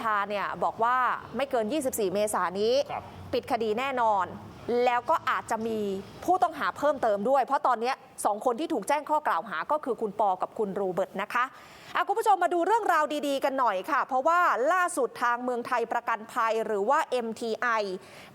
ชาเนี่ยบอกว่าไม่เกิน 24 เมษายนนี้ครับปิดคดีแน่นอน แล้วก็อาจจะมีผู้ต้องหาเพิ่มเติมด้วย เพราะตอนนี้สองคนที่ถูกแจ้งข้อกล่าวหาก็คือคุณปอกับคุณโรเบิร์ตนะคะอะคุณผู้ชมมาดูเรื่องราวดีๆ กันหน่อยค่ะ เพราะว่าล่าสุดทางเมืองไทยประกันภัยหรือว่า MTI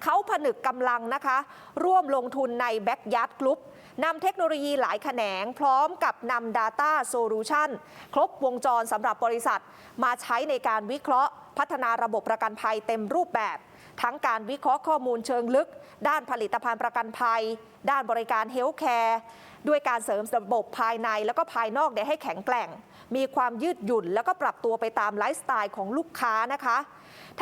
เขาผนึกกำลังนะคะ ร่วมลงทุนใน Backyard Group นำเทคโนโลยีหลายแขนง พร้อมกับนำ Data Solution ครบวงจรสำหรับบริษัท มาใช้ในการวิเคราะห์ พัฒนาระบบประกันภัยเต็มรูปแบบ ทั้งการวิเคราะห์ข้อมูลเชิงลึก ด้านผลิตภัณฑ์ประกันภัย ด้านบริการเฮลท์แคร์ด้วยการเสริมระบบภายในแล้วก็ภายนอกเนี่ยให้แข็งแกร่ง มีความยืดหยุ่น แล้วก็ปรับตัวไปตามไลฟ์สไตล์ของลูกค้านะคะ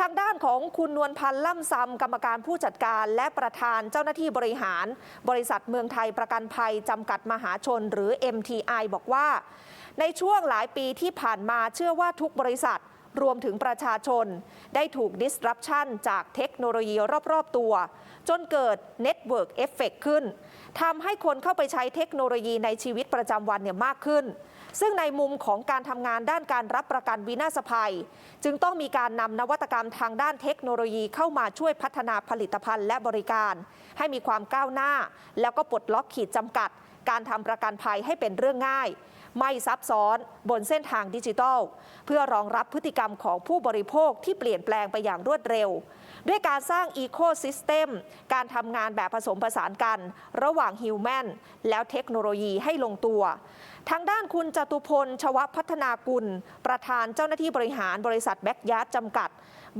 ทางด้านของคุณนวลพันธ์ล่ำซำกรรมการผู้จัดการ และประธานเจ้าหน้าที่บริหาร บริษัทเมืองไทยประกันภัยจำกัดมหาชนหรือ MTI บอกว่า ในช่วงหลายปีที่ผ่านมาเชื่อว่าทุกบริษัท รวมถึงประชาชน ได้ถูก disruption จากเทคโนโลยีรอบ ๆ ตัว จนเกิด network effect ขึ้นทำให้คนเข้าไปใช้เทคโนโลยีในชีวิตประจำวันเนี่ยมากขึ้น ซึ่งในมุมของการทำงานด้านการรับประกันวินาศภัย จึงต้องมีการนำนวัตกรรมทางด้านเทคโนโลยีเข้ามาช่วยพัฒนาผลิตภัณฑ์และบริการ ให้มีความก้าวหน้า แล้วก็ปลดล็อกขีดจำกัด การทำประกันภัยให้เป็นเรื่องง่าย ไม่ซับซ้อนบนเส้นทางดิจิทัล เพื่อรองรับพฤติกรรมของผู้บริโภคที่เปลี่ยนแปลงไปอย่างรวดเร็ว ด้วยการสร้างอีโคซิสเต็มการทำงานแบบผสมผสานกัน ระหว่างฮิวแมนแล้วเทคโนโลยีให้ลงตัว ทางด้านคุณจตุพล ชวพัฒนากุล ประธานเจ้าหน้าที่บริหารบริษัทแบ็กยาร์ดจำกัด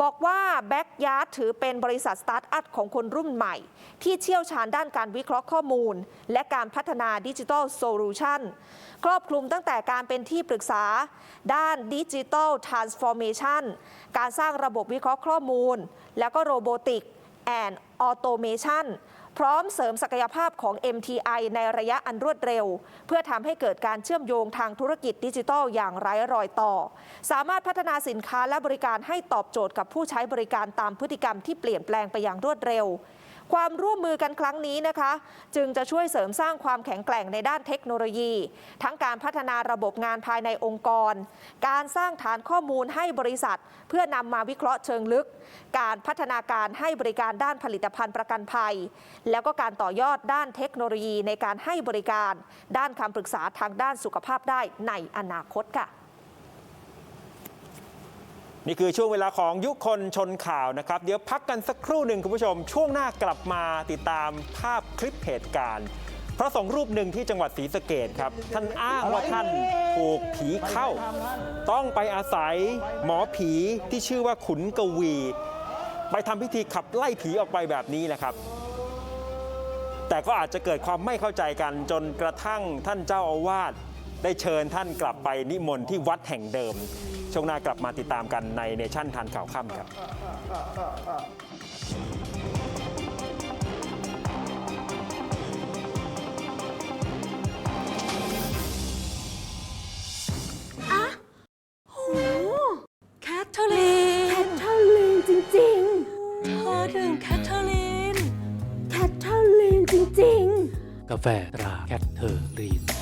บอกว่าแบ็กยาร์ดถือเป็นบริษัทสตาร์ทอัพของคนรุ่นใหม่ ที่เชี่ยวชาญด้านการวิเคราะห์ข้อมูล และการพัฒนาดิจิทัลโซลูชันครอบคลุมตั้งแต่การเป็นที่ปรึกษา ด้านดิจิทัลทรานส์ฟอร์เมชันการสร้างระบบวิเคราะห์ข้อมูล แล้วก็โรบอติกแอนด์ออโตเมชันพร้อมเสริมศักยภาพของ MTI ในระยะอันรวดเร็ว เพื่อทำให้เกิดการเชื่อมโยงทางธุรกิจดิจิทัลอย่างไร้รอยต่อ สามารถพัฒนาสินค้าและบริการให้ตอบโจทย์กับผู้ใช้บริการตามพฤติกรรมที่เปลี่ยนแปลงไปอย่างรวดเร็ว ความร่วมมือกันครั้งนี้นะคะ จึงจะช่วยเสริมสร้างความแข็งแกร่งในด้านเทคโนโลยี ทั้งการพัฒนาระบบงานภายในองค์กร การสร้างฐานข้อมูลให้บริษัท เพื่อนำมาวิเคราะห์เชิงลึก การพัฒนาการให้บริการด้านผลิตภัณฑ์ประกันภัย แล้วก็การต่อยอดด้านเทคโนโลยีในการให้บริการ ด้านคำปรึกษาทางด้านสุขภาพได้ในอนาคตค่ะ นี่คือช่วงเวลาของยุคคนชนข่าวนะครับ เดี๋ยวพักกันสักครู่หนึ่งคุณผู้ชม ช่วงหน้ากลับมาติดตามภาพคลิปเหตุการณ์พระสงฆ์รูปหนึ่งที่จังหวัดศรีสะเกดครับ ท่านอ้างว่าท่านถูกผีเข้า ต้องไปอาศัยหมอผีที่ชื่อว่าขุนกวี ไปทำพิธีขับไล่ผีออกไปแบบนี้นะครับ แต่ก็อาจจะเกิดความไม่เข้าใจกันจนกระทั่งท่านเจ้าอาวาส ได้เชิญท่านกลับไปนิมนต์ที่วัดแห่งเดิม ช่วงหน้ากลับมาติดตามกันในเนชั่นทันข่าวค่ำครับแคทเธอรีนแคทเธอรีนจริงเธอถึงแคทเธอรีนๆแคทเธอรีนจริงๆ กาแฟตราแคทเธอรีน